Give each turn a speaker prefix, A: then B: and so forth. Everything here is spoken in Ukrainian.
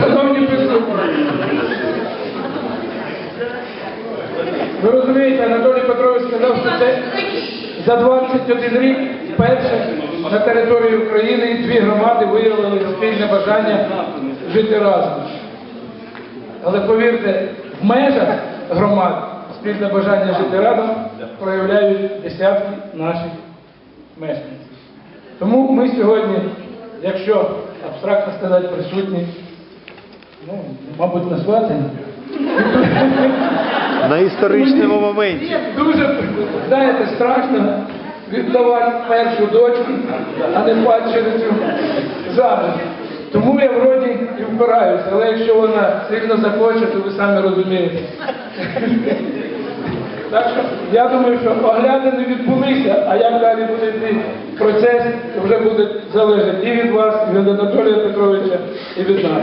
A: Шановні присутні, ви розумієте, Анатолій Петрович сказав, що це за 21 рік вперше на території України дві громади виявили спільне бажання жити разом. Але повірте, в межах громад спільне бажання жити разом проявляють десятки наших мешканців. Тому ми сьогодні, якщо абстрактно сказати, присутні, ну, мабуть, на сватанні,
B: На історичному моменті.
A: Дуже, знаєте, страшно віддавати першу дочку, а не падчерицю замуж. Тому я вроді і впираюся, але якщо вона сильно захоче, то ви самі розумієте. Так що я думаю, що оглядини відбулися, а як далі буде йти процес, вже буде залежати і від вас, і від Анатолія Петровича, і від нас.